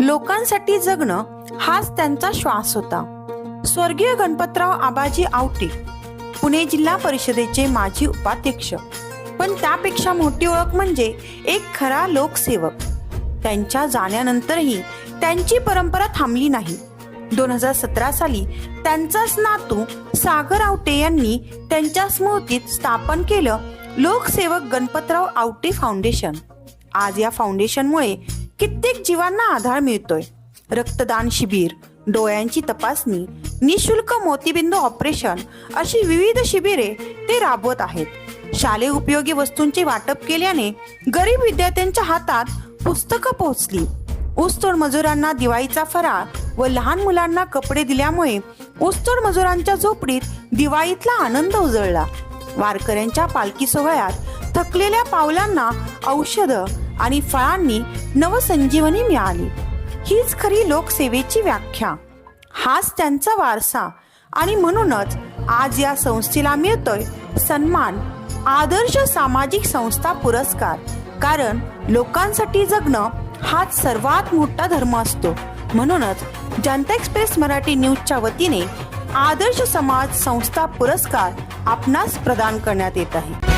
लोकांसाठी जगणं हाच त्यांचा श्वास होता. स्वर्गीय गणपतराव आबाजी आवटे पुणे जिल्हा परिषदेचे माजी उपाध्यक्ष. पण त्यापेक्षा मोठी ओळख म्हणजे एक खरा लोकसेवक. त्यांच्या जाण्यानंतरही त्यांची परंपरा थांबली नाही. दोन हजार सतरा साली त्यांचाच नातू सागर आवटे यांनी त्यांच्या स्मृतीत स्थापन केलं लोकसेवक गणपतराव आवटे फाउंडेशन. आज या फाउंडेशनमुळे कित्येक जीवांना आधार मिळतोय. रक्तदान शिबिर डोळ्यांची तपासणी निशुल्क मोतीबिंदू ऑपरेशन अशी विविध शिबिरे ते राबवत आहेत. शालेय उपयोगी वस्तूंचे वाटप केल्याने गरीब विद्यार्थ्यांच्या हातात पुस्तकं पोहोचली. ऊसतोड मजुरांना दिवाळीचा फराळ व लहान मुलांना कपडे दिल्यामुळे ऊसतोड मजुरांच्या झोपडीत दिवाळीतला आनंद उजळला. वारकऱ्यांच्या पालखी सोहळ्यात थकलेल्या पावलांना औषधं आणि फळांनी नवसंजीवनी मिळाली. हीच खरी लोकसेवेची व्याख्या. हाच त्यांचा वारसा आणि म्हणूनच आज या संस्थेला मिळतोय सन्मान आदर्श सामाजिक संस्था पुरस्कार. कारण लोकांसाठी जगणं हाच सर्वात मोठा धर्म असतो. म्हणूनच जनता एक्सप्रेस मराठी न्यूजच्या वतीने आदर्श समाज संस्था पुरस्कार आपणास प्रदान करण्यात येत आहे.